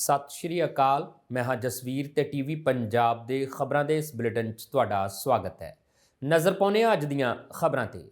ਸਤਿ ਸ਼੍ਰੀ ਅਕਾਲ। ਮੈਂ ਹਾਂ ਜਸਵੀਰ ਤੇ ਟੀਵੀ ਪੰਜਾਬ ਦੇ ਖਬਰਾਂ ਦੇ ਇਸ ਬੁਲੇਟਿਨ 'ਚ ਤੁਹਾਡਾ ਸਵਾਗਤ ਹੈ। ਨਜ਼ਰ ਪਾਉਂਦੇ ਹਾਂ ਅੱਜ ਦੀਆਂ ਖਬਰਾਂ ਤੇ।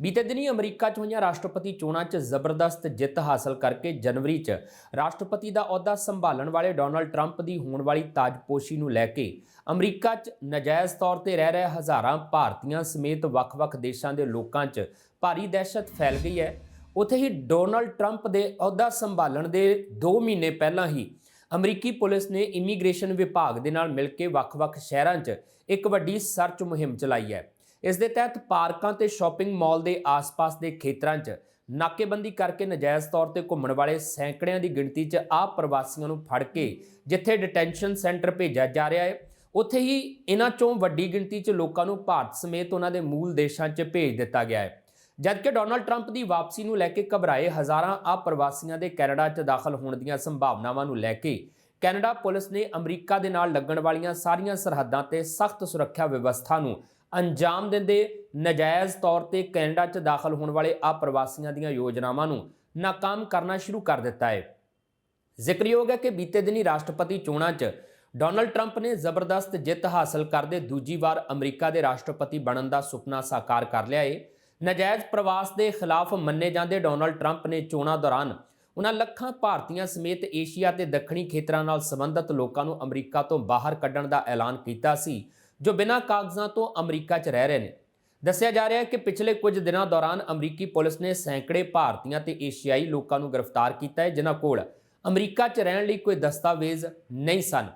ਬੀਤੇ ਦਿਨੀ ਅਮਰੀਕਾ 'ਚ ਹੋਈਆਂ ਰਾਸ਼ਟਰਪਤੀ ਚੋਣਾਂ 'ਚ ਜ਼ਬਰਦਸਤ ਜਿੱਤ ਹਾਸਲ ਕਰਕੇ ਜਨਵਰੀ 'ਚ ਰਾਸ਼ਟਰਪਤੀ ਦਾ ਅਹੁਦਾ ਸੰਭਾਲਣ ਵਾਲੇ ਡੋਨਲਡ ਟਰੰਪ ਦੀ ਹੋਣ ਵਾਲੀ ਤਾਜਪੋਸ਼ੀ ਨੂੰ ਲੈ ਕੇ ਅਮਰੀਕਾ 'ਚ ਨਜਾਇਜ਼ ਤੌਰ ਤੇ ਰਹਿ ਰਹੇ ਹਜ਼ਾਰਾਂ ਭਾਰਤੀਆਂ ਸਮੇਤ ਵੱਖ-ਵੱਖ ਦੇਸ਼ਾਂ ਦੇ ਲੋਕਾਂ 'ਚ ਭਾਰੀ ਦਹਿਸ਼ਤ ਫੈਲ ਗਈ ਹੈ। ਉੱਥੇ ਹੀ ਡੋਨਲਡ ਟਰੰਪ ਦੇ ਅਹੁਦਾ ਸੰਭਾਲਣ ਦੇ 2 ਮਹੀਨੇ ਪਹਿਲਾਂ ਹੀ ਅਮਰੀਕੀ ਪੁਲਿਸ ਨੇ ਇਮੀਗ੍ਰੇਸ਼ਨ ਵਿਭਾਗ ਦੇ ਨਾਲ ਮਿਲ ਕੇ ਵੱਖ-ਵੱਖ ਸ਼ਹਿਰਾਂ 'ਚ ਇੱਕ ਵੱਡੀ ਸਰਚ ਮੁਹਿੰਮ ਚਲਾਈ ਹੈ। ਇਸ ਦੇ ਤਹਿਤ ਪਾਰਕਾਂ ਤੇ ਸ਼ਾਪਿੰਗ ਮਾਲ ਦੇ ਆਸ-ਪਾਸ ਦੇ ਖੇਤਰਾਂ 'ਚ ਨਾਕੇਬੰਦੀ ਕਰਕੇ ਨਜਾਇਜ਼ ਤੌਰ ਤੇ ਘੁੰਮਣ ਵਾਲੇ ਸੈਂਕੜਿਆਂ ਦੀ ਗਿਣਤੀ 'ਚ ਆ ਪ੍ਰਵਾਸੀਆਂ ਨੂੰ ਫੜ ਕੇ ਜਿੱਥੇ ਡਿਟੈਂਸ਼ਨ ਸੈਂਟਰ ਭੇਜਿਆ ਜਾ ਰਿਹਾ ਹੈ, ਉੱਥੇ ਹੀ ਇਹਨਾਂ 'ਚੋਂ ਵੱਡੀ ਗਿਣਤੀ 'ਚ ਲੋਕਾਂ ਨੂੰ ਭਾਰਤ ਸਮੇਤ ਉਹਨਾਂ ਦੇ ਮੂਲ ਦੇਸ਼ਾਂ 'ਚ ਭੇਜ ਦਿੱਤਾ ਗਿਆ ਹੈ। ਜਦਕਿ ਡੋਨਾਲਡ ਟਰੰਪ ਦੀ ਵਾਪਸੀ ਨੂੰ ਲੈ ਕੇ ਘਬਰਾਏ ਹਜ਼ਾਰਾਂ ਆ ਪ੍ਰਵਾਸੀਆਂ ਦੇ ਕੈਨੇਡਾ 'ਚ ਦਾਖਲ ਹੋਣ ਦੀਆਂ ਸੰਭਾਵਨਾਵਾਂ ਨੂੰ ਲੈ ਕੇ, ਕੈਨੇਡਾ ਪੁਲਿਸ ਨੇ ਅਮਰੀਕਾ ਦੇ ਨਾਲ ਲੱਗਣ ਵਾਲੀਆਂ ਸਾਰੀਆਂ ਸਰਹੱਦਾਂ ਤੇ ਸਖਤ ਸੁਰੱਖਿਆ ਵਿਵਸਥਾ ਨੂੰ ਅੰਜਾਮ ਦਿੰਦੇ ਨਜਾਇਜ਼ ਤੌਰ ਤੇ ਕੈਨੇਡਾ 'ਚ ਦਾਖਲ ਹੋਣ ਵਾਲੇ ਆ ਪ੍ਰਵਾਸੀਆਂ ਦੀਆਂ ਯੋਜਨਾਵਾਂ ਨੂੰ ਨਾਕਾਮ ਕਰਨਾ ਸ਼ੁਰੂ ਕਰ ਦਿੱਤਾ ਹੈ। ਜ਼ਿਕਰਯੋਗ ਹੈ ਕਿ ਬੀਤੇ ਦਿਨੀ ਰਾਸ਼ਟਰਪਤੀ ਚੋਣਾਂ 'ਚ ਡੋਨਲਡ ਟਰੰਪ ਨੇ ਜ਼ਬਰਦਸਤ ਜਿੱਤ ਹਾਸਲ ਕਰਦੇ ਦੂਜੀ ਵਾਰ ਅਮਰੀਕਾ ਦੇ ਰਾਸ਼ਟਰਪਤੀ ਬਣਨ ਦਾ ਸੁਪਨਾ ਸਾਕਾਰ ਕਰ ਲਿਆ ਏ। ਨਜਾਇਜ਼ ਪ੍ਰਵਾਸ ਦੇ ਖਿਲਾਫ ਮੰਨੇ ਜਾਂਦੇ ਡੋਨਲਡ ਟਰੰਪ ਨੇ ਚੋਣਾਂ ਦੌਰਾਨ ਉਹਨਾਂ ਲੱਖਾਂ ਭਾਰਤੀਆਂ ਸਮੇਤ ਏਸ਼ੀਆ ਤੇ ਦੱਖਣੀ ਖੇਤਰਾਂ ਨਾਲ ਸੰਬੰਧਿਤ ਲੋਕਾਂ ਨੂੰ ਅਮਰੀਕਾ ਤੋਂ ਬਾਹਰ ਕੱਢਣ ਦਾ ਐਲਾਨ ਕੀਤਾ ਸੀ, ਜੋ ਬਿਨਾਂ ਕਾਗਜ਼ਾਂ ਤੋਂ ਅਮਰੀਕਾ 'ਚ ਰਹਿ ਰਹੇ ਨੇ। ਦੱਸਿਆ ਜਾ ਰਿਹਾ ਹੈ ਕਿ ਪਿਛਲੇ ਕੁਝ ਦਿਨਾਂ ਦੌਰਾਨ ਅਮਰੀਕੀ ਪੁਲਿਸ ਨੇ ਸੈਂਕੜੇ ਭਾਰਤੀਆਂ ਤੇ ਏਸ਼ੀਆਈ ਲੋਕਾਂ ਨੂੰ ਗ੍ਰਿਫਤਾਰ ਕੀਤਾ ਹੈ, ਜਿਨ੍ਹਾਂ ਕੋਲ ਅਮਰੀਕਾ 'ਚ ਰਹਿਣ ਲਈ ਕੋਈ ਦਸਤਾਵੇਜ਼ ਨਹੀਂ ਸਨ।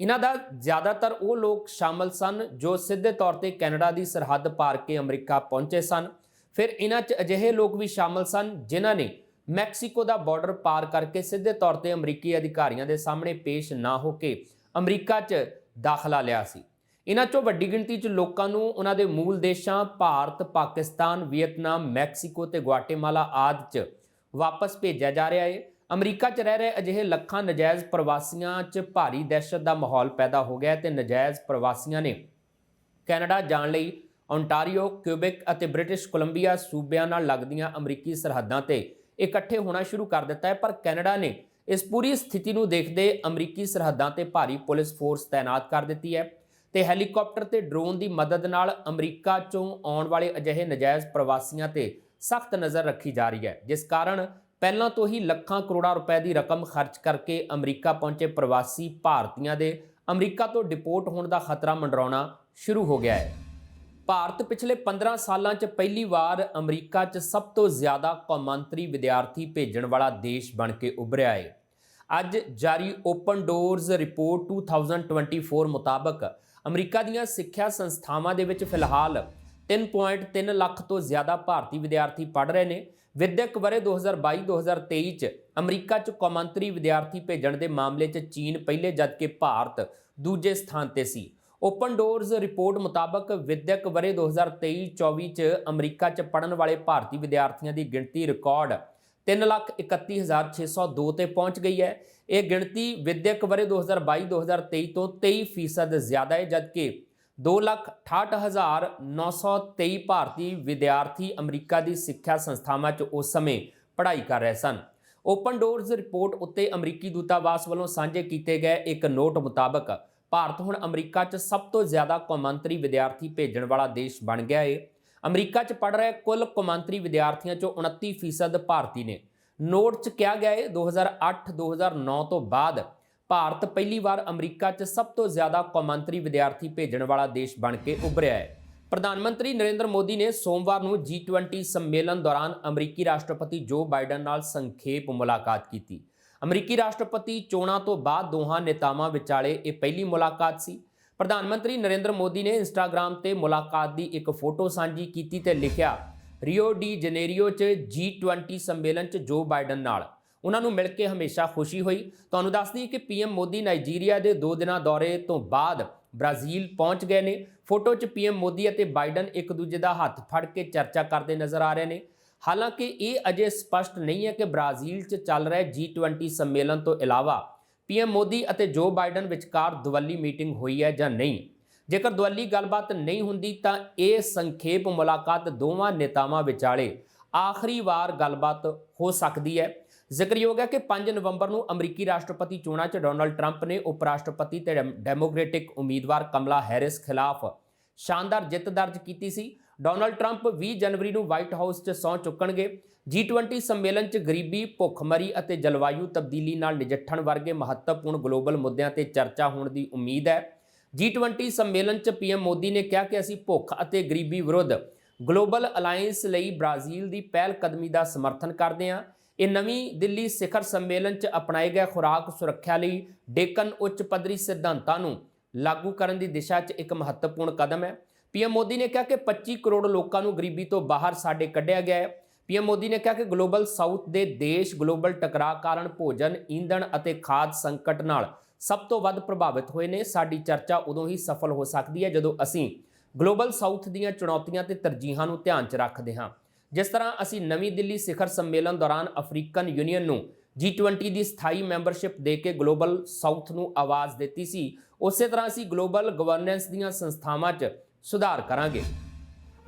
ਇਹਨਾਂ ਦਾ ਜ਼ਿਆਦਾਤਰ ਉਹ ਲੋਕ ਸ਼ਾਮਲ ਸਨ ਜੋ ਸਿੱਧੇ ਤੌਰ ਤੇ ਕੈਨੇਡਾ ਦੀ ਸਰਹੱਦ ਪਾਰ ਕੇ ਅਮਰੀਕਾ ਪਹੁੰਚੇ ਸਨ ਫਿਰ ਇਹਨਾਂ 'ਚ ਅਜਿਹੇ ਲੋਕ ਵੀ ਸ਼ਾਮਲ ਸਨ ਜਿਨ੍ਹਾਂ ਨੇ ਮੈਕਸੀਕੋ ਦਾ ਬਾਰਡਰ ਪਾਰ ਕਰਕੇ ਸਿੱਧੇ ਤੌਰ ਤੇ ਅਮਰੀਕੀ ਅਧਿਕਾਰੀਆਂ ਦੇ ਸਾਹਮਣੇ ਪੇਸ਼ ਨਾ ਹੋ ਕੇ ਅਮਰੀਕਾ 'ਚ ਦਾਖਲਾ ਲਿਆ ਸੀ। ਇਹਨਾਂ 'ਚੋਂ ਵੱਡੀ ਗਿਣਤੀ 'ਚ ਲੋਕਾਂ ਨੂੰ ਉਹਨਾਂ ਦੇ ਮੂਲ ਦੇਸ਼ਾਂ ਭਾਰਤ, ਪਾਕਿਸਤਾਨ, ਵੀਅਤਨਾਮ, ਮੈਕਸੀਕੋ ਤੇ ਗੁਆਟੇਮਾਲਾ ਆਦਿ 'ਚ ਵਾਪਸ ਭੇਜਿਆ ਜਾ ਰਿਹਾ ਹੈ ਅਮਰੀਕਾ 'ਚ ਰਹਿ ਰਹੇ ਅਜਿਹੇ ਲੱਖਾਂ ਨਜਾਇਜ਼ ਪ੍ਰਵਾਸੀਆਂ 'ਚ ਭਾਰੀ ਦਹਿਸ਼ਤ ਦਾ ਮਾਹੌਲ ਪੈਦਾ ਹੋ ਗਿਆ ਹੈ ਤੇ ਨਜਾਇਜ਼ ਪ੍ਰਵਾਸੀਆਂ ਨੇ ਕੈਨੇਡਾ ਜਾਣ ਲਈ ਓਨਟਾਰੀਓ ਕਿਊਬਿਕ ਅਤੇ ਬ੍ਰਿਟਿਸ਼ ਕੋਲੰਬੀਆ ਸੂਬਿਆਂ ਨਾਲ ਲੱਗਦੀਆਂ ਅਮਰੀਕੀ ਸਰਹੱਦਾਂ ਤੇ ਇਕੱਠੇ ਹੋਣਾ ਸ਼ੁਰੂ ਕਰ ਦਿੱਤਾ ਹੈ, ਪਰ ਕੈਨੇਡਾ ਨੇ ਇਸ ਪੂਰੀ ਸਥਿਤੀ ਨੂੰ ਦੇਖਦੇ ਅਮਰੀਕੀ ਸਰਹੱਦਾਂ ਤੇ ਭਾਰੀ ਪੁਲਿਸ ਫੋਰਸ ਤਾਇਨਾਤ ਕਰ ਦਿੱਤੀ ਹੈ ਤੇ ਹੈਲੀਕਾਪਟਰ ਤੇ ਡਰੋਨ ਦੀ ਮਦਦ ਨਾਲ ਅਮਰੀਕਾ ਚੋਂ ਆਉਣ ਵਾਲੇ ਅਜਿਹੇ ਨਜਾਇਜ਼ ਪ੍ਰਵਾਸੀਆਂ ਤੇ ਸਖਤ ਨਜ਼ਰ ਰੱਖੀ ਜਾ ਰਹੀ ਹੈ, ਜਿਸ ਕਾਰਨ ਪਹਿਲਾਂ ਤੋਂ ਹੀ ਲੱਖਾਂ ਕਰੋੜਾਂ ਰੁਪਏ ਦੀ ਰਕਮ ਖਰਚ ਕਰਕੇ ਅਮਰੀਕਾ ਪਹੁੰਚੇ ਪ੍ਰਵਾਸੀ ਭਾਰਤੀਆਂ ਦੇ ਅਮਰੀਕਾ ਤੋਂ ਡਿਪੋਰਟ ਹੋਣ ਦਾ ਖਤਰਾ ਮੰਡਰਾਉਣਾ ਸ਼ੁਰੂ ਹੋ ਗਿਆ ਹੈ। ਭਾਰਤ ਪਿਛਲੇ 15 ਸਾਲਾਂ 'ਚ ਪਹਿਲੀ ਵਾਰ ਅਮਰੀਕਾ 'ਚ ਸਭ ਤੋਂ ਜ਼ਿਆਦਾ ਕੌਮਾਂਤਰੀ ਵਿਦਿਆਰਥੀ ਭੇਜਣ ਵਾਲਾ ਦੇਸ਼ ਬਣ ਕੇ ਉੱਭਰਿਆ ਹੈ ਅੱਜ ਜਾਰੀ ਓਪਨ ਡੋਰਸ ਰਿਪੋਰਟ 2024 ਮੁਤਾਬਕ ਅਮਰੀਕਾ ਦੀਆਂ ਸਿੱਖਿਆ ਸੰਸਥਾਵਾਂ ਦੇ ਵਿੱਚ ਫਿਲਹਾਲ 3.3 ਲੱਖ ਤੋਂ ਜ਼ਿਆਦਾ ਭਾਰਤੀ ਵਿਦਿਆਰਥੀ ਪੜ੍ਹ ਰਹੇ ਨੇ। ਵਿਦਿਅਕ ਵਰੇ 2022-2023 ਚ ਅਮਰੀਕਾ ਚ ਕੌਮਾਂਤਰੀ ਵਿਦਿਆਰਥੀ ਭੇਜਣ ਦੇ ਮਾਮਲੇ 'ਚ ਚੀਨ ਪਹਿਲੇ ਜਦਕਿ ਭਾਰਤ ਦੂਜੇ ਸਥਾਨ ਤੇ ਸੀ। ਓਪਨ ਡੋਰਸ ਰਿਪੋਰਟ ਮੁਤਾਬਕ ਵਿਦਿਅਕ ਵਰੇ 2023-24 ਚ ਅਮਰੀਕਾ ਚ ਪੜਨ ਵਾਲੇ ਭਾਰਤੀ ਵਿਦਿਆਰਥੀਆਂ ਦੀ ਗਿਣਤੀ ਰਿਕਾਰਡ 331602 ਤੇ ਪਹੁੰਚ ਗਈ ਹੈ। ਇਹ ਗਿਣਤੀ ਵਿਦਿਅਕ ਵਰੇ 2022-2023 ਤੋਂ 23% ਜ਼ਿਆਦਾ ਹੈ, ਜਦਕਿ 268923 ਭਾਰਤੀ ਵਿਦਿਆਰਥੀ ਅਮਰੀਕਾ ਦੀ ਸਿੱਖਿਆ ਸੰਸਥਾਵਾਂ 'ਚ ਉਸ ਸਮੇਂ ਪੜ੍ਹਾਈ ਕਰ ਰਹੇ ਸਨ। ਓਪਨ ਡੋਰਸ ਰਿਪੋਰਟ ਉੱਤੇ ਅਮਰੀਕੀ ਦੂਤਾਵਾਸ ਵੱਲੋਂ ਸਾਂਝੇ ਕੀਤੇ ਗਏ ਇੱਕ ਨੋਟ ਮੁਤਾਬਕ ਭਾਰਤ ਹੁਣ ਅਮਰੀਕਾ 'ਚ ਸਭ ਤੋਂ ਜ਼ਿਆਦਾ ਕੌਮਾਂਤਰੀ ਵਿਦਿਆਰਥੀ ਭੇਜਣ ਵਾਲਾ ਦੇਸ਼ ਬਣ ਗਿਆ ਏ। ਅਮਰੀਕਾ 'ਚ ਪੜ ਰਹੇ ਕੁੱਲ ਕੌਮਾਂਤਰੀ ਵਿਦਿਆਰਥੀਆਂ 'ਚੋਂ 29% ਭਾਰਤੀ ਨੇ। ਨੋਟ 'ਚ ਕਿਹਾ ਗਿਆ ਹੈ 2008-2009 ਤੋਂ ਬਾਅਦ ਭਾਰਤ ਪਹਿਲੀ ਵਾਰ ਅਮਰੀਕਾ 'ਚ ਸਭ ਤੋਂ ਜ਼ਿਆਦਾ ਕੌਮਾਂਤਰੀ ਵਿਦਿਆਰਥੀ ਭੇਜਣ ਵਾਲਾ ਦੇਸ਼ ਬਣ ਕੇ ਉੱਭਰਿਆ ਹੈ ਪ੍ਰਧਾਨ ਮੰਤਰੀ ਨਰਿੰਦਰ ਮੋਦੀ ਨੇ ਸੋਮਵਾਰ ਨੂੰ G20 ਸੰਮੇਲਨ ਦੌਰਾਨ ਅਮਰੀਕੀ ਰਾਸ਼ਟਰਪਤੀ ਜੋ ਬਾਈਡਨ ਨਾਲ ਸੰਖੇਪ ਮੁਲਾਕਾਤ ਕੀਤੀ। ਅਮਰੀਕੀ ਰਾਸ਼ਟਰਪਤੀ ਚੋਣਾਂ ਤੋਂ ਬਾਅਦ ਦੋਹਾਂ ਨੇਤਾਵਾਂ ਵਿਚਾਲੇ ਇਹ ਪਹਿਲੀ ਮੁਲਾਕਾਤ ਸੀ। ਪ੍ਰਧਾਨ ਮੰਤਰੀ ਨਰਿੰਦਰ ਮੋਦੀ ਨੇ ਇੰਸਟਾਗ੍ਰam ਤੇ ਮੁਲਾਕਾਤ ਦੀ ਇੱਕ ਫੋਟੋ ਸਾਂਝੀ ਕੀਤੀ ਤੇ ਲਿਖਿਆ, ਰਿਓ ਡੀ ਜਨੇਰੀਓ 'ਚ G20 ਸੰਮੇਲਨ 'ਚ ਜੋ ਬਾਈਡਨ ਨਾਲ। ਉਹਨਾਂ ਨੂੰ ਮਿਲ ਕੇ ਹਮੇਸ਼ਾ ਖੁਸ਼ੀ ਹੋਈ। ਤੁਹਾਨੂੰ ਦੱਸ ਦਈਏ ਕਿ ਪੀਐਮ ਮੋਦੀ ਨਾਈਜੀਰੀਆ ਦੇ 2 ਦਿਨਾਂ ਦੌਰੇ ਤੋਂ ਬਾਅਦ ਬ੍ਰਾਜ਼ੀਲ ਪਹੁੰਚ ਗਏ ਨੇ। ਫੋਟੋ 'ਚ ਪੀਐਮ ਮੋਦੀ ਅਤੇ ਬਾਈਡਨ ਇੱਕ ਦੂਜੇ ਦਾ ਹੱਥ ਫੜ ਕੇ ਚਰਚਾ ਕਰਦੇ ਨਜ਼ਰ ਆ ਰਹੇ ਨੇ। ਹਾਲਾਂਕਿ ਇਹ ਅਜੇ ਸਪਸ਼ਟ ਨਹੀਂ ਹੈ ਕਿ ਬ੍ਰਾਜ਼ੀਲ 'ਚ ਚੱਲ ਰਹੇ G20 ਸੰਮੇਲਨ ਤੋਂ ਇਲਾਵਾ ਪੀਐਮ ਮੋਦੀ ਅਤੇ ਜੋ ਬਾਈਡਨ ਵਿਚਕਾਰ ਦੁਵੱਲੀ ਮੀਟਿੰਗ ਹੋਈ ਹੈ ਜਾਂ ਨਹੀਂ। ਜੇਕਰ ਦੁਵੱਲੀ ਗੱਲਬਾਤ ਨਹੀਂ ਹੁੰਦੀ ਤਾਂ ਇਹ ਸੰਖੇਪ ਮੁਲਾਕਾਤ ਦੋਵਾਂ ਨੇਤਾਵਾਂ ਵਿਚਾਲੇ ਆਖਰੀ ਵਾਰ ਗੱਲਬਾਤ ਹੋ ਸਕਦੀ ਹੈ। ਜ਼ਿਕਰਯੋਗ ਹੈ ਕਿ 5 ਨਵੰਬਰ ਨੂੰ ਅਮਰੀਕੀ ਰਾਸ਼ਟਰਪਤੀ ਚੋਣਾਂ 'ਚ ਡੋਨਲਡ ਟਰੰਪ ਨੇ ਉਪ ਰਾਸ਼ਟਰਪਤੀ ਤੇ ਡੈਮ- ਡੈਮੋਕ੍ਰੈਟਿਕ ਉਮੀਦਵਾਰ ਕਮਲਾ ਹੈਰਿਸ ਖਿਲਾਫ ਸ਼ਾਨਦਾਰ ਜਿੱਤ ਦਰਜ ਕੀਤੀ ਸੀ। ਡੋਨਲਡ ਟਰੰਪ 20 ਜਨਵਰੀ ਨੂੰ ਵਾਈਟ ਹਾਊਸ 'ਚ ਸਹੁੰ ਚੁੱਕਣਗੇ। G20 ਸੰਮੇਲਨ 'ਚ ਗਰੀਬੀ, ਭੁੱਖਮਰੀ ਅਤੇ ਜਲਵਾਯੂ ਤਬਦੀਲੀ ਨਾਲ ਨਜਿੱਠਣ ਵਰਗੇ ਮਹੱਤਵਪੂਰਨ ਗਲੋਬਲ ਮੁੱਦਿਆਂ ਤੇ ਚਰਚਾ ਹੋਣ ਦੀ ਉਮੀਦ ਹੈ। G20 ਸੰਮੇਲਨ 'ਚ ਪੀਐਮ ਮੋਦੀ ਨੇ ਕਿਹਾ ਕਿ ਅਸੀਂ ਭੁੱਖ ਅਤੇ ਗਰੀਬੀ ਵਿਰੁੱਧ ਗਲੋਬਲ ਅਲਾਈਅੰਸ ਲਈ ਬ੍ਰਾਜ਼ੀਲ ਦੀ ਪਹਿਲ ਕਦਮੀ ਦਾ ਸਮਰਥਨ ਕਰਦੇ ਹਾਂ। ਇਹ ਨਵੀਂ ਦਿੱਲੀ ਸਿਖਰ ਸੰਮੇਲਨ 'ਚ ਅਪਣਾਏ ਗਏ ਖੁਰਾਕ ਸੁਰੱਖਿਆ ਲਈ ਡੇਕਨ ਉੱਚ ਪੱਧਰੀ ਸਿਧਾਂਤਾਂ ਨੂੰ ਲਾਗੂ ਕਰਨ ਦੀ ਦਿਸ਼ਾ 'ਚ ਇੱਕ ਮਹੱਤਵਪੂਰਨ ਕਦਮ ਹੈ। ਪੀਐਮ ਮੋਦੀ ਨੇ ਕਿਹਾ ਕਿ 25 ਕਰੋੜ ਲੋਕਾਂ ਨੂੰ ਗਰੀਬੀ ਤੋਂ ਬਾਹਰ ਸਾਡੇ ਕੱਢਿਆ ਗਿਆ ਹੈ। ਪੀਐਮ ਮੋਦੀ ਨੇ ਕਿਹਾ ਕਿ ਗਲੋਬਲ ਸਾਊਥ ਦੇ ਦੇਸ਼ ਗਲੋਬਲ ਟਕਰਾਅ ਕਾਰਨ ਭੋਜਨ, ਈਂਧਣ ਅਤੇ ਖਾਦ ਸੰਕਟ ਨਾਲ ਸਭ ਤੋਂ ਵੱਧ ਪ੍ਰਭਾਵਿਤ ਹੋਏ ਨੇ। ਸਾਡੀ ਚਰਚਾ ਉਦੋਂ ਹੀ ਸਫਲ ਹੋ ਸਕਦੀ ਹੈ ਜਦੋਂ ਅਸੀਂ ਗਲੋਬਲ ਸਾਊਥ ਦੀਆਂ ਚੁਣੌਤੀਆਂ ਤੇ ਤਰਜੀਹਾਂ ਨੂੰ ਧਿਆਨ 'ਚ ਰੱਖਦੇ ਹਾਂ। ਜਿਸ ਤਰ੍ਹਾਂ ਅਸੀਂ ਨਵੀਂ ਦਿੱਲੀ ਸਿਖਰ ਸੰਮੇਲਨ ਦੌਰਾਨ ਅਫਰੀਕਨ ਯੂਨੀਅਨ ਨੂੰ G20 ਦੀ ਸਥਾਈ ਮੈਂਬਰਸ਼ਿਪ ਦੇ ਕੇ ਗਲੋਬਲ ਸਾਊਥ ਨੂੰ ਆਵਾਜ਼ ਦਿੱਤੀ ਸੀ, ਉਸੇ ਤਰ੍ਹਾਂ ਅਸੀਂ ਗਲੋਬਲ ਗਵਰਨੈਂਸ ਦੀਆਂ ਸੰਸਥਾਵਾਂ 'ਚ ਸੁਧਾਰ ਕਰਾਂਗੇ।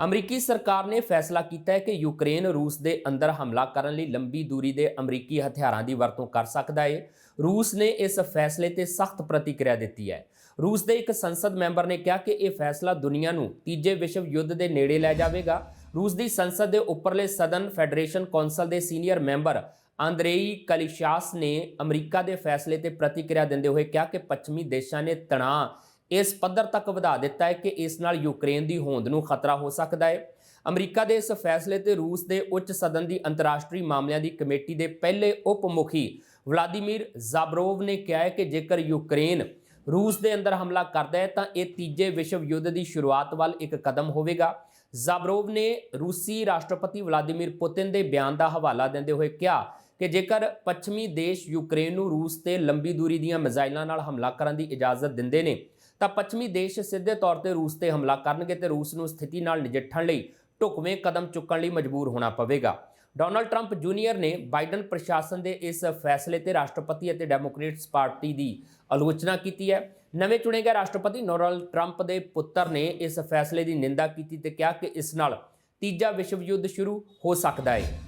ਅਮਰੀਕੀ ਸਰਕਾਰ ਨੇ ਫੈਸਲਾ ਕੀਤਾ ਹੈ ਕਿ ਯੂਕਰੇਨ, ਰੂਸ ਦੇ ਅੰਦਰ ਹਮਲਾ ਕਰਨ ਲਈ ਲੰਬੀ ਦੂਰੀ ਦੇ ਅਮਰੀਕੀ ਹਥਿਆਰਾਂ ਦੀ ਵਰਤੋਂ ਕਰ ਸਕਦਾ ਹੈ। ਰੂਸ ਨੇ ਇਸ ਫੈਸਲੇ ਤੇ ਸਖਤ ਪ੍ਰਤੀਕਿਰਿਆ ਦਿੱਤੀ ਹੈ। ਰੂਸ ਦੇ ਇੱਕ ਸੰਸਦ ਮੈਂਬਰ ਨੇ ਕਿਹਾ ਕਿ ਇਹ ਫੈਸਲਾ ਦੁਨੀਆ ਨੂੰ ਤੀਜੇ ਵਿਸ਼ਵ ਯੁੱਧ ਦੇ ਨੇੜੇ ਲੈ ਜਾਵੇਗਾ। ਰੂਸ ਦੀ ਸੰਸਦ ਦੇ ਉੱਪਰਲੇ ਸਦਨ ਫੈਡਰੇਸ਼ਨ ਕੌਂਸਲ ਦੇ ਸੀਨੀਅਰ ਮੈਂਬਰ ਆਂਦਰੇਈ ਕਲਿਸ਼ਾਸ ਨੇ ਅਮਰੀਕਾ ਦੇ ਫੈਸਲੇ ਤੇ ਪ੍ਰਤੀਕਿਰਿਆ ਦਿੰਦੇ ਹੋਏ ਕਿਹਾ ਕਿ ਪੱਛਮੀ ਦੇਸ਼ਾਂ ਨੇ ਤਣਾਅ ਇਸ ਪੱਧਰ ਤੱਕ ਵਧਾ ਦਿੱਤਾ ਹੈ ਕਿ ਇਸ ਨਾਲ ਯੂਕਰੇਨ ਦੀ ਹੋਂਦ ਨੂੰ ਖਤਰਾ ਹੋ ਸਕਦਾ ਹੈ। ਅਮਰੀਕਾ ਦੇ ਇਸ ਫੈਸਲੇ ਤੇ ਰੂਸ ਦੇ ਉੱਚ ਸਦਨ ਦੀ ਅੰਤਰਰਾਸ਼ਟਰੀ ਮਾਮਲਿਆਂ ਦੀ ਕਮੇਟੀ ਦੇ ਪਹਿਲੇ ਉਪ ਮੁਖੀ ਵਲਾਦੀਮੀਰ ਜ਼ਾਬਰੋਵ ਨੇ ਕਿਹਾ ਹੈ ਕਿ ਜੇਕਰ ਯੂਕਰੇਨ ਰੂਸ ਦੇ ਅੰਦਰ ਹਮਲਾ ਕਰਦਾ ਹੈ, ਤਾਂ ਇਹ ਤੀਜੇ ਵਿਸ਼ਵ ਯੁੱਧ ਦੀ ਸ਼ੁਰੂਆਤ ਵੱਲ ਇੱਕ ਕਦਮ ਹੋਵੇਗਾ। ਜ਼ਾਬਰੋਵ ਨੇ ਰੂਸੀ ਰਾਸ਼ਟਰਪਤੀ ਵਲਾਦੀਮੀਰ ਪੁਤਿਨ ਦੇ ਬਿਆਨ ਦਾ ਹਵਾਲਾ ਦਿੰਦੇ ਹੋਏ ਕਿਹਾ ਕਿ ਜੇਕਰ ਪੱਛਮੀ ਦੇਸ਼ ਯੂਕਰੇਨ ਨੂੰ ਰੂਸ ਤੇ ਲੰਬੀ ਦੂਰੀ ਦੀਆਂ ਮਿਜ਼ਾਈਲਾਂ ਨਾਲ ਹਮਲਾ ਕਰਨ ਦੀ ਇਜਾਜ਼ਤ ਦਿੰਦੇ ਨੇ ਤਾਂ ਪੱਛਮੀ ਦੇਸ਼ ਸਿੱਧੇ ਤੌਰ ਤੇ ਰੂਸ ਤੇ ਹਮਲਾ ਕਰਨਗੇ ਤੇ ਰੂਸ ਨੂੰ ਸਥਿਤੀ ਨਾਲ ਨਜਿੱਠਣ ਲਈ ਢੁਕਵੇਂ ਕਦਮ ਚੁੱਕਣ ਲਈ ਮਜਬੂਰ ਹੋਣਾ ਪਵੇਗਾ। ਡੋਨਲਡ ਟਰੰਪ ਜੂਨੀਅਰ ਨੇ ਬਾਈਡਨ ਪ੍ਰਸ਼ਾਸਨ ਦੇ ਇਸ ਫੈਸਲੇ ਤੇ ਰਾਸ਼ਟਰਪਤੀ ਅਤੇ ਡੈਮੋਕ੍ਰੇਟਸ ਪਾਰਟੀ ਦੀ ਆਲੋਚਨਾ ਕੀਤੀ ਹੈ। ਨਵੇਂ ਚੁਣੇ ਗਏ ਰਾਸ਼ਟਰਪਤੀ ਡੋਨਲਡ ਟਰੰਪ ਦੇ ਪੁੱਤਰ ਨੇ ਇਸ ਫੈਸਲੇ ਦੀ ਨਿੰਦਾ ਕੀਤੀ ਤੇ ਕਿਹਾ ਕਿ ਇਸ ਨਾਲ ਤੀਜਾ ਵਿਸ਼ਵ ਯੁੱਧ ਸ਼ੁਰੂ ਹੋ ਸਕਦਾ ਹੈ।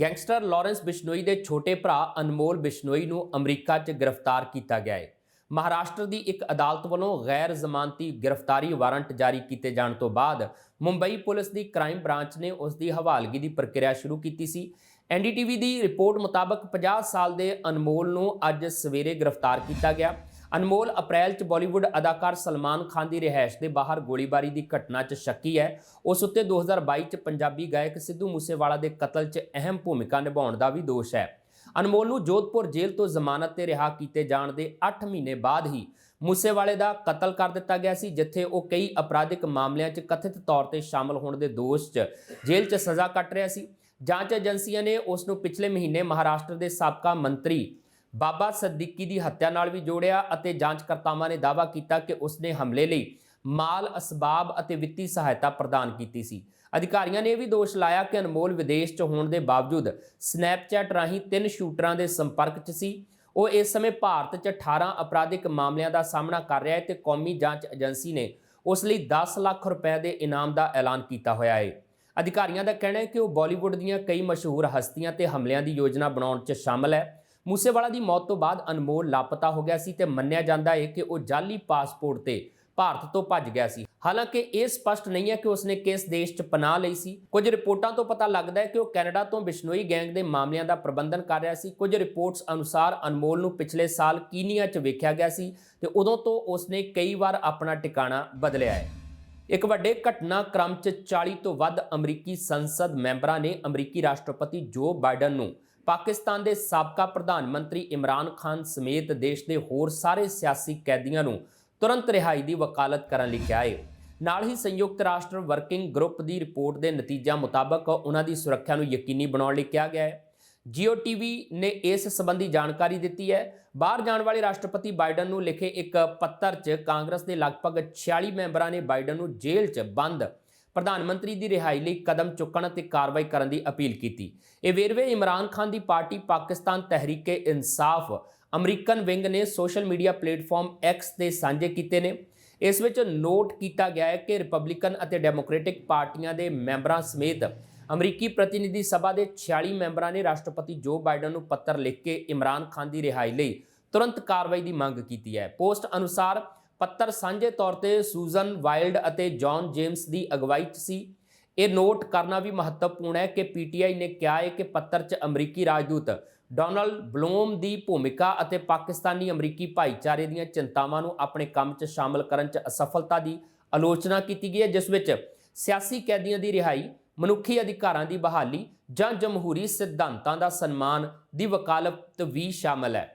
ਗੈਂਗਸਟਰ ਲਾਰੈਂਸ ਬਿਸ਼ਨੋਈ ਦੇ ਛੋਟੇ ਭਰਾ ਅਨਮੋਲ ਬਿਸ਼ਨੋਈ ਨੂੰ ਅਮਰੀਕਾ 'ਚ ਗ੍ਰਿਫਤਾਰ ਕੀਤਾ ਗਿਆ ਹੈ। ਮਹਾਰਾਸ਼ਟਰ ਦੀ ਇੱਕ ਅਦਾਲਤ ਵੱਲੋਂ ਗੈਰ ਜ਼ਮਾਨਤੀ ਗ੍ਰਿਫਤਾਰੀ ਵਾਰੰਟ ਜਾਰੀ ਕੀਤੇ ਜਾਣ ਤੋਂ ਬਾਅਦ ਮੁੰਬਈ ਪੁਲਿਸ ਦੀ ਕ੍ਰਾਈਮ ਬ੍ਰਾਂਚ ਨੇ ਉਸ ਦੀ ਹਵਾਲਗੀ ਦੀ ਪ੍ਰਕਿਰਿਆ ਸ਼ੁਰੂ ਕੀਤੀ ਸੀ। ਐਨਡੀਟੀਵੀ ਦੀ ਰਿਪੋਰਟ ਮੁਤਾਬਕ 50 ਸਾਲ ਦੇ ਅਨਮੋਲ ਨੂੰ ਅੱਜ ਸਵੇਰੇ ਗ੍ਰਿਫਤਾਰ ਕੀਤਾ ਗਿਆ। ਅਨਮੋਲ ਅਪ੍ਰੈਲ 'ਚ ਬਾਲੀਵੁੱਡ ਅਦਾਕਾਰ ਸਲਮਾਨ ਖਾਨ ਦੀ ਰਿਹਾਇਸ਼ ਦੇ ਬਾਹਰ ਗੋਲੀਬਾਰੀ ਦੀ ਘਟਨਾ 'ਚ ਸ਼ੱਕੀ ਹੈ। ਉਸ ਉੱਤੇ 2022 'ਚ ਪੰਜਾਬੀ ਗਾਇਕ ਸਿੱਧੂ ਮੂਸੇਵਾਲਾ ਦੇ ਕਤਲ 'ਚ ਅਹਿਮ ਭੂਮਿਕਾ ਨਿਭਾਉਣ ਦਾ ਵੀ ਦੋਸ਼ ਹੈ। ਅਨਮੋਲ ਨੂੰ ਜੋਧਪੁਰ ਜੇਲ੍ਹ ਤੋਂ ਜ਼ਮਾਨਤ ਤੇ ਰਿਹਾ ਕੀਤੇ ਜਾਣ ਦੇ 8 ਮਹੀਨੇ ਬਾਅਦ ਹੀ ਮੂਸੇਵਾਲੇ ਦਾ ਕਤਲ ਕਰ ਦਿੱਤਾ ਗਿਆ ਸੀ, ਜਿੱਥੇ ਉਹ ਕਈ ਅਪਰਾਧਿਕ ਮਾਮਲਿਆਂ 'ਚ ਕਥਿਤ ਤੌਰ ਤੇ ਸ਼ਾਮਲ ਹੋਣ ਦੇ ਦੋਸ਼ 'ਚ ਜੇਲ੍ਹ 'ਚ ਸਜ਼ਾ ਕੱਟ ਰਿਹਾ ਸੀ। ਜਾਂਚ ਏਜੰਸੀਆਂ ਨੇ ਉਸ ਨੂੰ ਪਿਛਲੇ ਮਹੀਨੇ ਮਹਾਰਾਸ਼ਟਰ ਦੇ ਸਾਬਕਾ ਮੰਤਰੀ ਬਾਬਾ ਸਦੀਕੀ ਦੀ ਹੱਤਿਆ ਨਾਲ ਵੀ ਜੋੜਿਆ ਅਤੇ ਜਾਂਚਕਰਤਾਵਾਂ ਨੇ ਦਾਅਵਾ ਕੀਤਾ ਕਿ ਉਸਨੇ ਹਮਲੇ ਲਈ ਮਾਲ, ਅਸਬਾਬ ਅਤੇ ਵਿੱਤੀ ਸਹਾਇਤਾ ਪ੍ਰਦਾਨ ਕੀਤੀ ਸੀ। ਅਧਿਕਾਰੀਆਂ ਨੇ ਇਹ ਵੀ ਦੋਸ਼ ਲਾਇਆ ਕਿ ਅਨਮੋਲ ਵਿਦੇਸ਼ 'ਚ ਹੋਣ ਦੇ ਬਾਵਜੂਦ ਸਨੈਪਚੈਟ ਰਾਹੀਂ ਤਿੰਨ ਸ਼ੂਟਰਾਂ ਦੇ ਸੰਪਰਕ 'ਚ ਸੀ। ਉਹ ਇਸ ਸਮੇਂ ਭਾਰਤ 'ਚ 18 ਅਪਰਾਧਿਕ ਮਾਮਲਿਆਂ ਦਾ ਸਾਹਮਣਾ ਕਰ ਰਿਹਾ ਹੈ ਤੇ ਕੌਮੀ ਜਾਂਚ ਏਜੰਸੀ ਨੇ ਉਸ ਲਈ 10 ਲੱਖ ਰੁਪਏ ਦੇ ਇਨਾਮ ਦਾ ਐਲਾਨ ਕੀਤਾ ਹੋਇਆ ਹੈ। ਅਧਿਕਾਰੀਆਂ ਦਾ ਕਹਿਣਾ ਹੈ ਕਿ ਉਹ ਬਾਲੀਵੁੱਡ ਦੀਆਂ ਕਈ ਮਸ਼ਹੂਰ ਹਸਤੀਆਂ ਤੇ ਹਮਲਿਆਂ ਦੀ ਯੋਜਨਾ ਬਣਾਉਣ 'ਚ ਸ਼ਾਮਲ ਹੈ। ਮੂਸੇਵਾਲਾ ਦੀ ਮੌਤ ਤੋਂ ਬਾਅਦ ਅਨਮੋਲ ਲਾਪਤਾ ਹੋ ਗਿਆ ਸੀ ਤੇ ਮੰਨਿਆ ਜਾਂਦਾ ਹੈ ਕਿ ਉਹ ਜਾਲੀ ਪਾਸਪੋਰਟ ਤੇ ਭਾਰਤ ਤੋਂ ਭੱਜ ਗਿਆ ਸੀ। ਹਾਲਾਂਕਿ ਇਹ ਸਪਸ਼ਟ ਨਹੀਂ ਹੈ ਕਿ ਉਸਨੇ ਕਿਸ ਦੇਸ਼ 'ਚ ਪਨਾਹ ਲਈ ਸੀ। ਕੁਝ ਰਿਪੋਰਟਾਂ ਤੋਂ ਪਤਾ ਲੱਗਦਾ ਹੈ ਕਿ ਉਹ ਕੈਨੇਡਾ ਤੋਂ ਬਿਸ਼ਨੋਈ ਗੈਂਗ ਦੇ ਮਾਮਲਿਆਂ ਦਾ ਪ੍ਰਬੰਧਨ ਕਰ ਰਿਹਾ ਸੀ। ਕੁਝ ਰਿਪੋਰਟਸ ਅਨੁਸਾਰ ਅਨਮੋਲ ਨੂੰ ਪਿਛਲੇ ਸਾਲ ਕੀਨੀਆ 'ਚ ਵੇਖਿਆ ਗਿਆ ਸੀ ਤੇ ਉਦੋਂ ਤੋਂ ਉਸਨੇ ਕਈ ਵਾਰ ਆਪਣਾ ਟਿਕਾਣਾ ਬਦਲਿਆ ਹੈ। ਇੱਕ ਵੱਡੇ ਘਟਨਾਕ੍ਰਮ 'ਚ 40 ਤੋਂ ਵੱਧ ਅਮਰੀਕੀ ਸੰਸਦ ਮੈਂਬਰਾਂ ਨੇ ਅਮਰੀਕੀ ਰਾਸ਼ਟਰਪਤੀ ਜੋ ਬਾਈਡਨ ਨੂੰ ਪਾਕਿਸਤਾਨ ਦੇ ਸਾਬਕਾ ਪ੍ਰਧਾਨ ਮੰਤਰੀ ਇਮਰਾਨ ਖਾਨ ਸਮੇਤ ਦੇਸ਼ ਦੇ ਹੋਰ ਸਾਰੇ ਸਿਆਸੀ ਕੈਦੀਆਂ ਨੂੰ ਤੁਰੰਤ ਰਿਹਾਈ ਦੀ ਵਕਾਲਤ ਕਰਨ ਲਈ ਕਿਹਾ ਹੈ। ਨਾਲ ਹੀ ਸੰਯੁਕਤ ਰਾਸ਼ਟਰ ਵਰਕਿੰਗ ਗਰੁੱਪ ਦੀ ਰਿਪੋਰਟ ਦੇ ਨਤੀਜਿਆਂ ਮੁਤਾਬਕ ਉਹਨਾਂ ਦੀ ਸੁਰੱਖਿਆ ਨੂੰ ਯਕੀਨੀ ਬਣਾਉਣ ਲਈ ਕਿਹਾ ਗਿਆ ਹੈ। ਜੀਓ ਟੀਵੀ ਨੇ ਇਸ ਸੰਬੰਧੀ ਜਾਣਕਾਰੀ ਦਿੱਤੀ ਹੈ। ਬਾਹਰ ਜਾਣ ਵਾਲੇ ਰਾਸ਼ਟਰਪਤੀ ਬਾਈਡਨ ਨੂੰ ਲਿਖੇ ਇੱਕ ਪੱਤਰ 'ਚ ਕਾਂਗਰਸ ਦੇ ਲਗਭਗ 46 ਮੈਂਬਰਾਂ ਨੇ ਬਾਈਡਨ ਨੂੰ ਜੇਲ੍ਹ 'ਚ ਬੰਦ ਪ੍ਰਧਾਨ ਮੰਤਰੀ ਦੀ ਰਿਹਾਈ ਲਈ ਕਦਮ ਚੁੱਕਣ ਅਤੇ ਕਾਰਵਾਈ ਕਰਨ ਦੀ ਅਪੀਲ ਕੀਤੀ। ਇਹ ਵੇਰਵੇ ਇਮਰਾਨ ਖਾਨ ਦੀ party Pakistan Tehreek-e Insaf American wing ਨੇ ਸੋਸ਼ਲ ਮੀਡੀਆ ਪਲੇਟਫਾਰਮ ਐਕਸ ਤੇ ਸਾਂਝੇ ਕੀਤੇ ਨੇ। ਇਸ ਵਿੱਚ ਨੋਟ ਕੀਤਾ ਗਿਆ ਹੈ ਕਿ ਰਿਪਬਲਿਕਨ ਅਤੇ ਡੈਮੋਕ੍ਰੈਟਿਕ ਪਾਰਟੀਆਂ ਦੇ ਮੈਂਬਰਾਂ ਸਮੇਤ ਅਮਰੀਕੀ ਪ੍ਰਤੀਨਿਧੀ ਸਭਾ ਦੇ 46 ਮੈਂਬਰਾਂ ਨੇ ਰਾਸ਼ਟਰਪਤੀ ਜੋ ਬਾਈਡਨ ਨੂੰ ਪੱਤਰ ਲਿਖ ਕੇ ਇਮਰਾਨ ਖਾਨ ਦੀ ਰਿਹਾਈ ਲਈ ਤੁਰੰਤ ਕਾਰਵਾਈ ਦੀ ਮੰਗ ਕੀਤੀ ਹੈ। ਪੋਸਟ ਅਨੁਸਾਰ ਪੱਤਰ ਸਾਂਝੇ ਤੌਰ ਤੇ ਸੂਜ਼ਨ ਵਾਈਲਡ ਅਤੇ ਜੌਨ ਜੇਮਸ ਦੀ ਅਗਵਾਈ 'ਚ ਸੀ। ਇਹ ਨੋਟ ਕਰਨਾ ਵੀ ਮਹੱਤਵਪੂਰਨ ਹੈ ਕਿ ਪੀਟੀਆਈ ਨੇ ਕਿਹਾ ਹੈ ਕਿ ਪੱਤਰ 'ਚ ਅਮਰੀਕੀ ਰਾਜਦੂਤ ਡੋਨਲਡ ਬਲੂਮ ਦੀ ਭੂਮਿਕਾ ਅਤੇ ਪਾਕਿਸਤਾਨੀ ਅਮਰੀਕੀ ਭਾਈਚਾਰੇ ਦੀਆਂ ਚਿੰਤਾਵਾਂ ਨੂੰ ਆਪਣੇ ਕੰਮ 'ਚ ਸ਼ਾਮਲ ਕਰਨ 'ਚ ਅਸਫਲਤਾ ਦੀ ਆਲੋਚਨਾ ਕੀਤੀ ਗਈ ਹੈ, ਜਿਸ ਵਿੱਚ ਸਿਆਸੀ ਕੈਦੀਆਂ ਦੀ ਰਿਹਾਈ, ਮਨੁੱਖੀ ਅਧਿਕਾਰਾਂ ਦੀ ਬਹਾਲੀ ਜਾਂ ਜਮਹੂਰੀ ਸਿਧਾਂਤਾਂ ਦਾ ਸਨਮਾਨ ਦੀ ਵਕਾਲਤ ਵੀ ਸ਼ਾਮਲ ਹੈ।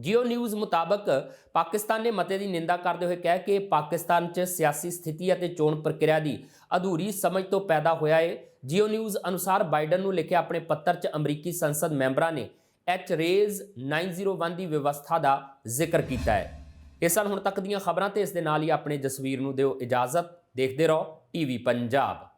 ਜੀਓ ਨਿਊਜ਼ ਮੁਤਾਬਕ ਪਾਕਿਸਤਾਨ ਨੇ ਮਤੇ ਦੀ ਨਿੰਦਾ ਕਰਦੇ ਹੋਏ ਕਿਹਾ ਕਿ ਪਾਕਿਸਤਾਨ 'ਚ ਸਿਆਸੀ ਸਥਿਤੀ ਅਤੇ ਚੋਣ ਪ੍ਰਕਿਰਿਆ ਦੀ ਅਧੂਰੀ ਸਮਝ ਤੋਂ ਪੈਦਾ ਹੋਇਆ ਹੈ ਜੀਓ ਨਿਊਜ਼ ਅਨੁਸਾਰ ਬਾਈਡਨ ਨੂੰ ਲਿਖੇ ਆਪਣੇ ਪੱਤਰ 'ਚ ਅਮਰੀਕੀ ਸੰਸਦ ਮੈਂਬਰਾਂ ਨੇ ਐਚ ਰੇਜ਼ 901 ਦੀ ਵਿਵਸਥਾ ਦਾ ਜ਼ਿਕਰ ਕੀਤਾ ਹੈ। ਇਹ ਸਨ ਹੁਣ ਤੱਕ ਦੀਆਂ ਖਬਰਾਂ ਤੇ ਇਸ ਦੇ ਨਾਲ ਹੀ ਆਪਣੇ ਜਸਵੀਰ ਨੂੰ ਦਿਓ ਇਜਾਜ਼ਤ। ਦੇਖਦੇ ਰਹੋ ਟੀਵੀ ਪੰਜਾਬ।